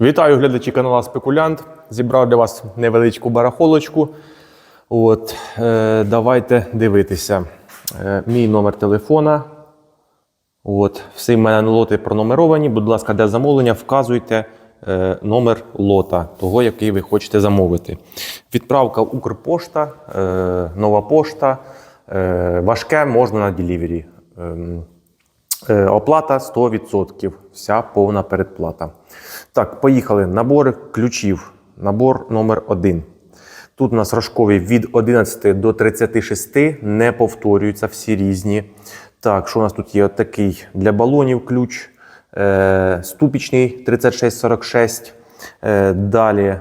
Вітаю глядачі каналу Спекулянт. Зібрав для вас невеличку барахолочку. От, е, давайте дивитися. Е, мій номер телефона. От, всі в мене лоти пронумеровані. Будь ласка, для замовлення вказуйте е, номер лота, того, який ви хочете замовити. Відправка Укрпошта, е, нова пошта. Е, важке можна на делівері. Е, Оплата 100%, вся повна передплата. Так, поїхали. Набори ключів. Набор номер 1. Тут у нас рожкові від 11 до 36, не повторюються, всі різні. Так, що у нас тут є? Такий для балонів ключ, е, ступічний 3646. Е, далі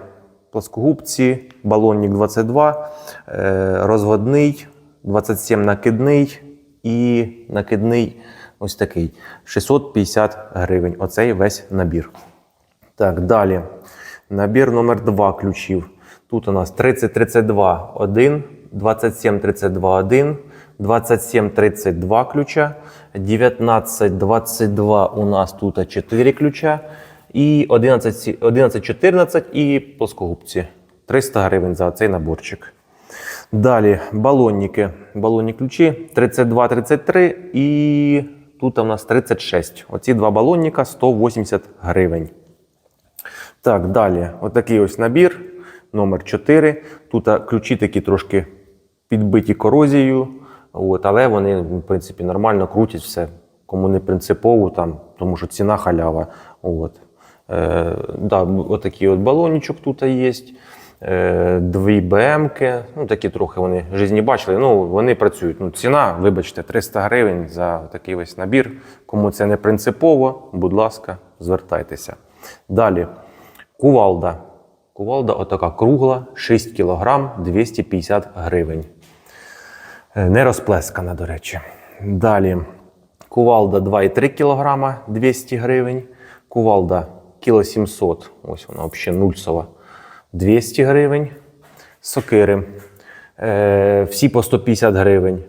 плоскогубці, балонник 22, е, розводний, 27 накидний і накидний ось такий 650 гривень. Оцей весь набір. Так, далі. Набір номер 2 ключів. Тут у нас 3032 1, 2732 1, 2732 ключа, 1922 у нас тут 4 ключа, і 11 1114 і плоскогубці. 300 гривень за цей наборчик. Далі балонники. Балонні ключі 32, 33 і тут у нас 36. Оці два балонника 180 гривень. Так, далі. Отакий ось набір номер 4. Тут ключі такі трошки підбиті корозією, от, але вони, в принципі, нормально крутять все. Кому не принципово, там, тому що ціна халява. От. Е, да, отакий от балончик тут є. Е, дві БМки, ну такі трохи вони в житті бачили. Ну вони працюють. Ну ціна, вибачте, 300 гривень за такий весь набір. Кому це не принципово, будь ласка, звертайтеся. Далі кувалда. Кувалда отака кругла, 6 кг 250 гривень. Е, Не розплескана, до речі. Далі кувалда 2,3 кг 200 гривень. Кувалда кіло 700, ось вона взагалі нульцова. 200 гривень. Сокири. Е, всі по 150 гривень.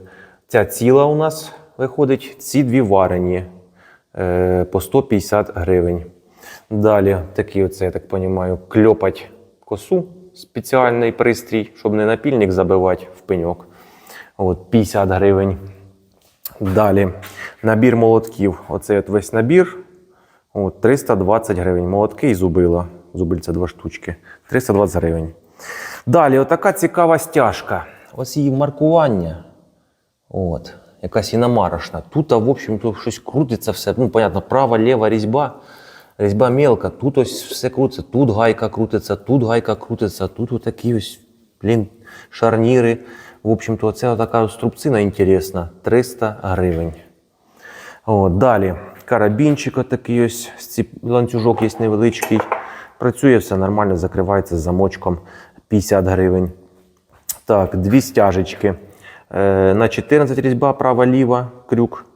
Ця ціла у нас виходить, ці дві варені е, по 150 гривень. Далі такий оце, я так розумію, кльопать косу, спеціальний пристрій, щоб не напільник забивати в пеньок. От 50 гривень. Далі набір молотків. Оцей от весь набір. От, 320 гривень. Молотки і зубила. Зубильця два штучки. 320 гривень. Далі, отака цікава стяжка. Ось її маркування. От, якась іномарошна. Тут, в общем-то, щось крутиться все. Ну, понятно, права, ліва різьба. Різьба мелка. Тут ось все крутиться. Тут гайка крутиться, тут гайка крутиться, тут отакі ось, блін, шарніри. В общем-то, це така струбцина інтересна. 300 гривень. От, далі. Карабінчик отакий ось, ланцюжок є невеличкий. Працює все нормально, закривається замочком 50 гривень. Так, дві стяжечки. Е, на 14 різьба права-ліва, крюк,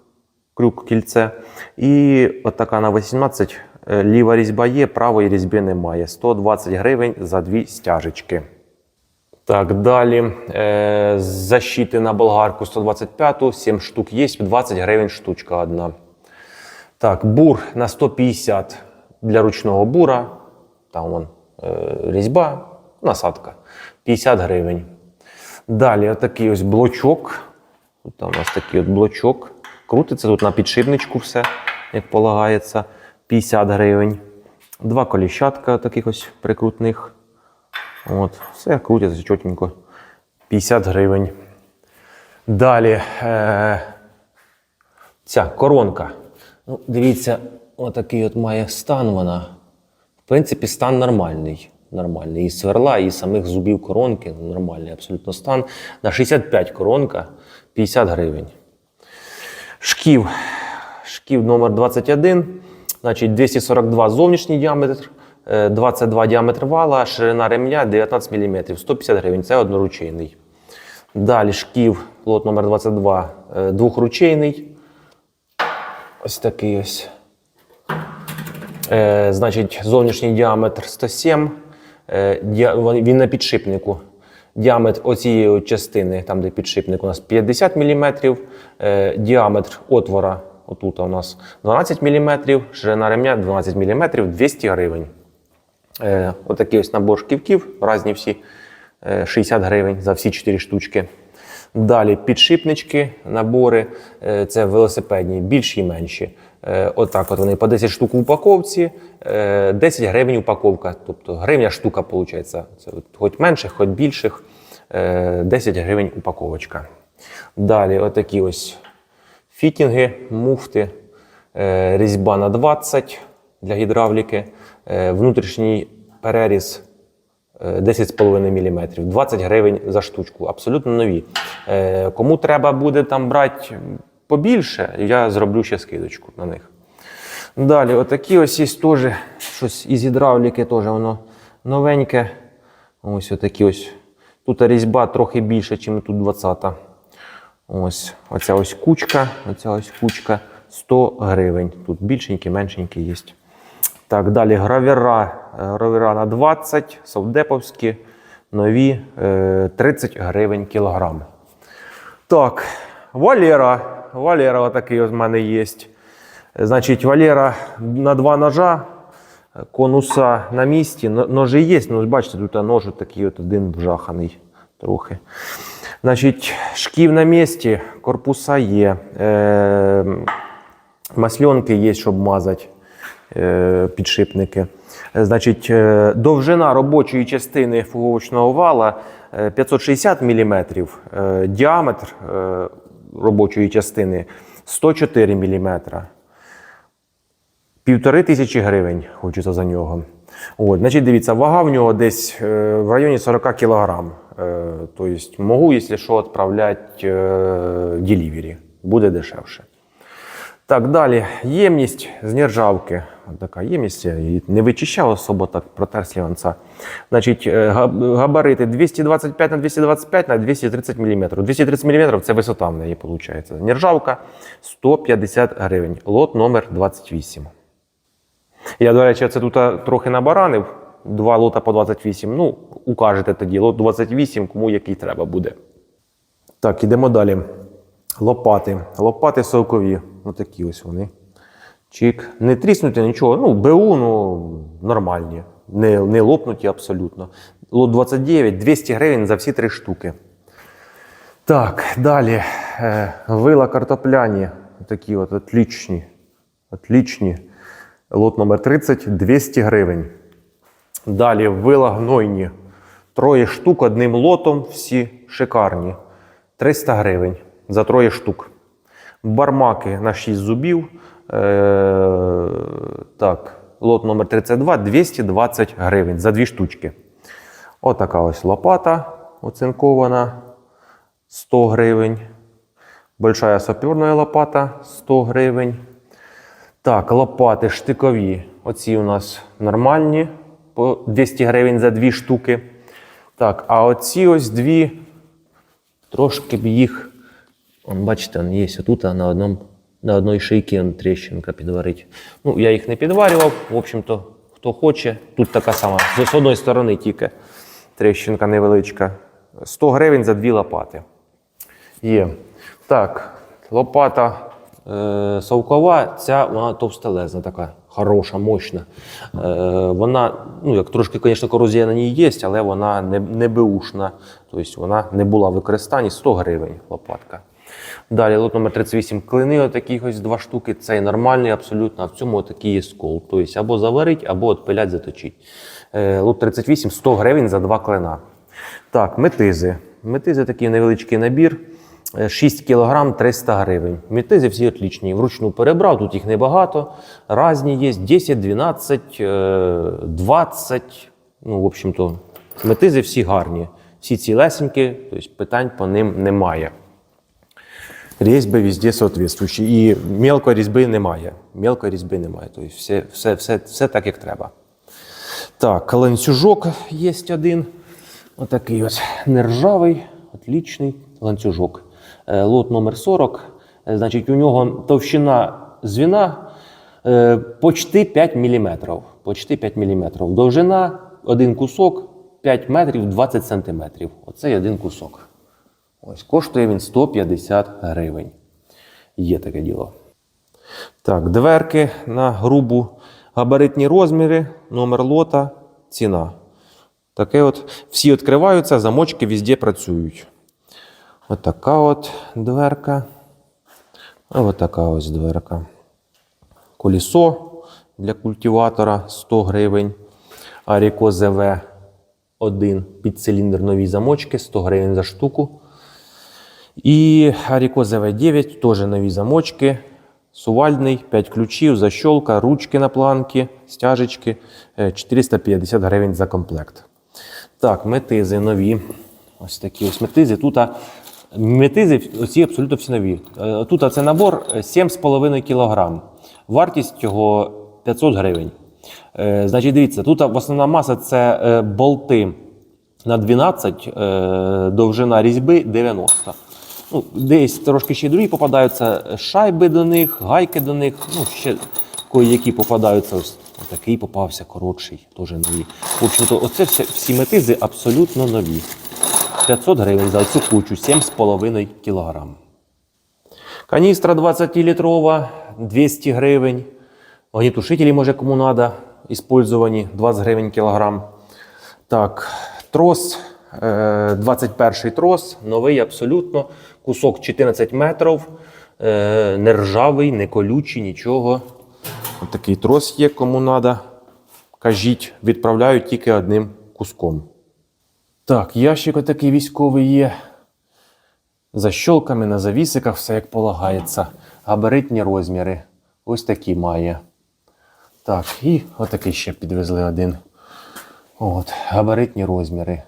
крюк, кільце. І отака на 18 е, ліва різьба є, правої різьби немає. 120 гривень за дві стяжечки. Так, далі. Е, защити на болгарку 125, 7 штук є, 20 гривень штучка одна. Так, бур на 150 для ручного бура. Там вон е, різьба, насадка 50 гривень. Далі отакий ось блочок. Тут у нас такий от блочок. Крутиться тут на підшипничку все, як полагається. 50 гривень. Два коліщатка таких ось прикрутних. От, все крутиться чотенько. 50 гривень. Далі. Е, ця коронка. Ну, дивіться, отакий от має стан вона. В принципі, стан нормальний. Нормальний. І сверла, і самих зубів коронки. ну, Нормальний абсолютно стан. На 65 коронка 50 гривень. Шків. Шків номер 21. Значить, 242 зовнішній діаметр, е, 22 діаметр вала, ширина ремня 19 мм. 150 гривень. Це одноручейний. Далі шків, лот номер 22, е, двохручейний. Ось такий ось. Е, значить, зовнішній діаметр 107. Е, він на підшипнику. Діаметр оцієї частини, там де підшипник, у нас 50 мм. Е, діаметр отвора, отут у нас 12 мм, ширина ремня 12 мм, 200 гривень. Е, отакий ось набор шківків, різні всі, е, 60 гривень за всі 4 штучки. Далі підшипнички, набори, е, це велосипедні, більші і менші. Е, Отак от вони по 10 штук у упаковці, е, 10 гривень упаковка. Тобто гривня штука виходить. Це хоч менших, хоч більших, е, 10 гривень упаковочка. Далі отакі ось фітінги, муфти, е, різьба на 20 для гідравліки, е, внутрішній переріз е, 10,5 мм, 20 гривень за штучку, абсолютно нові. Е, Кому треба буде там брати побільше, я зроблю ще скидочку на них. Далі, отакі ось є теж щось із гідравліки, теж воно новеньке. Ось отакі ось. Тут різьба трохи більше, ніж тут 20-та. Ось оця ось кучка, оця ось кучка 100 гривень. Тут більшенькі, меншенькі є. Так, далі гравіра, е, гравіра на 20, совдеповські, нові е, 30 гривень кілограм. Так, Валера. Валера отакий ось в мене є. Значить, Валера на два ножа, конуса на місці. Ножі є, ну бачите, тут нож такий от один вжаханий трохи. Значить, шків на місці, корпуса є. Е, масльонки є, щоб мазати е, підшипники. Е, Значить, е, довжина робочої частини фуговочного вала е, 560 мм, е, діаметр робочої частини 104 мм. Півтори тисячі гривень хочеться за нього. От, значить, дивіться, вага в нього десь е, в районі 40 кг. Тобто, можу, якщо що, відправляти е, ділівері. Буде дешевше. Так, далі. Ємність з нержавки. Така ємність, я не вичищав особо так, протер сліванця. Значить, е, габарити 225 на 225 на 230 мм. 230 мм це висота в неї виходить. Нержавка 150 гривень. Лот номер 28. Я, до речі, це тут трохи набаранив. Два лота по 28. Ну, укажете тоді. Лот 28, кому який треба буде. Так, ідемо далі. Лопати. Лопати сокові. Отакі ось вони. Чик. Не тріснуті нічого. Ну, БУ, ну, нормальні. Не, не лопнуті абсолютно. Лот 29, 200 гривень за всі три штуки. Так, далі. Е, вила картопляні. Такі от отлічні. Отлічні. Лот номер 30 200 гривень. Далі вила гнойні. Троє штук одним лотом, всі шикарні. 300 гривень за троє штук. Бармаки на 6 зубів. Е, так, лот номер 32 220 гривень за дві штучки. Отака ось лопата оцинкована 100 гривень. Большая саперна лопата 100 гривень. Так, лопати штикові. Оці у нас нормальні по 200 гривень за дві штуки. Так, а оці ось дві, трошки б їх. Он, бачите, он є отут а на, одному, на одній шийці он, тріщинка підварить. Ну, я їх не підварював. В общем-то, хто хоче, тут така сама. З одної сторони тільки тріщинка невеличка. 100 гривень за дві лопати. Є. Так, лопата е, совкова, ця вона товстелезна, така хороша, мощна. Е, вона, ну як трошки, звісно, корозія на ній є, але вона не, не беушна. Тобто вона не була в використанні 100 гривень лопатка. Далі лот номер 38 клини, отакі ось два штуки. Цей нормальний абсолютно, а в цьому отакий є скол. Тобто або заварить, або отпилять, заточить. Е, лот 38 100 гривень за два клина. Так, метизи. Метизи такий невеличкий набір. Е, 6 кг 300 гривень. Метизи всі отлічні. Вручну перебрав, тут їх небагато. Разні є 10, 12, е, 20. Ну, в общем-то, метизи всі гарні. Всі цілесенькі, тобто питань по ним немає. Різьби везде соответствуючі. І мелкої різьби немає. Мелкої різьби немає. Тобто все, все, все, все так, як треба. Так, ланцюжок є один. Отакий ось нержавий, отлічний ланцюжок. Е, Лот номер 40. Е, Значить, у нього товщина звіна е, почти 5 мм. Почти 5 мм. Довжина один кусок 5 метрів 20 сантиметрів. Оцей один кусок. Ось коштує він 150 гривень. Є таке діло. Так, дверки на грубу габаритні розміри, номер лота ціна. Таке от. Всі відкриваються, замочки везде працюють. Ось така от дверка. Ось така ось дверка. Колесо для культиватора 100 гривень. Аріко ЗВ 1 під циліндр нові замочки 100 гривень за штуку. І Аріко ЗВ 9 теж нові замочки. Сувальний, 5 ключів, защолка, ручки на планки, стяжечки. е, 450 гривень за комплект. Так, метизи нові. Ось такі ось метизи. Тут метизи оці абсолютно всі нові. Е, Тут це набор е, 7,5 кг. Вартість його 500 гривень. Е, Значить, дивіться, тут основна маса це е, болти на 12, е, довжина різьби 90. Ну, десь трошки ще другі попадаються, шайби до них, гайки до них, ну, ще кої-які попадаються. Ось такий попався коротший, теж нові. В общем-то, оце все, всі метизи абсолютно нові. 500 гривень за цю кучу, 7,5 кг. Каністра 20-літрова, 200 гривень. Огнітушителі, може, кому треба, іспользовані, 20 гривень кілограм. Так, трос, е, 21 трос, новий абсолютно. Кусок 14 метрів, е, не ржавий, не колючий, нічого. Ось такий трос є, кому треба. Кажіть, відправляють тільки одним куском. Так, ящик отакий військовий є. Защолками на завісиках, все як полагається. Габаритні розміри. Ось такі має. Так, і отакий ще підвезли один. От, габаритні розміри.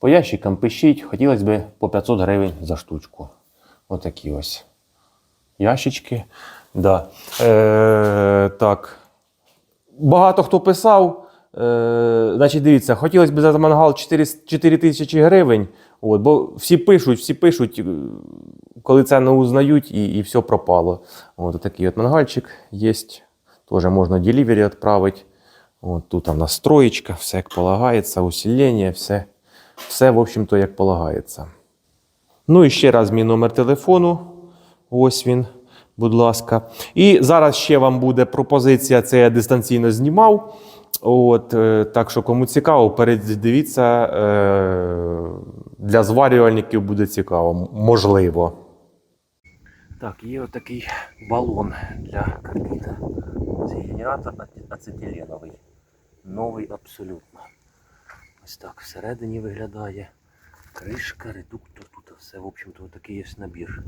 По ящикам пишіть, хотілося б по 500 гривень за штучку. Отакі ось. Ящички. Да. Е, так. Багато хто писав. Е, значить, дивіться, хотілося б за мангал 4, 4 тисячі гривень. От, бо всі пишуть, всі пишуть, е, коли це не узнають, і, і все пропало. От такий от мангальчик є. Теж можна делівері відправити. От тут там настроєчка, все як полагається, усилення, все, все, в общем-то, як полагається. Ну і ще раз мій номер телефону. Ось він, будь ласка. І зараз ще вам буде пропозиція, це я дистанційно знімав. От, е, так що, кому цікаво, передивіться. Е, для зварювальників буде цікаво, можливо. Так, є отакий балон для карбіда. Це генератор ацет- ацетиленовий. Новий абсолютно. Ось так всередині виглядає. Кришка, редуктор, тут все, в общем-то, такий є набір.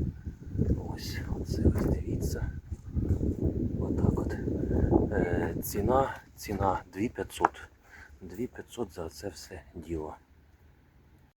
Ось, оце ось дивіться. Отак от. Е, ціна, ціна 2500. 2500 за це все діло.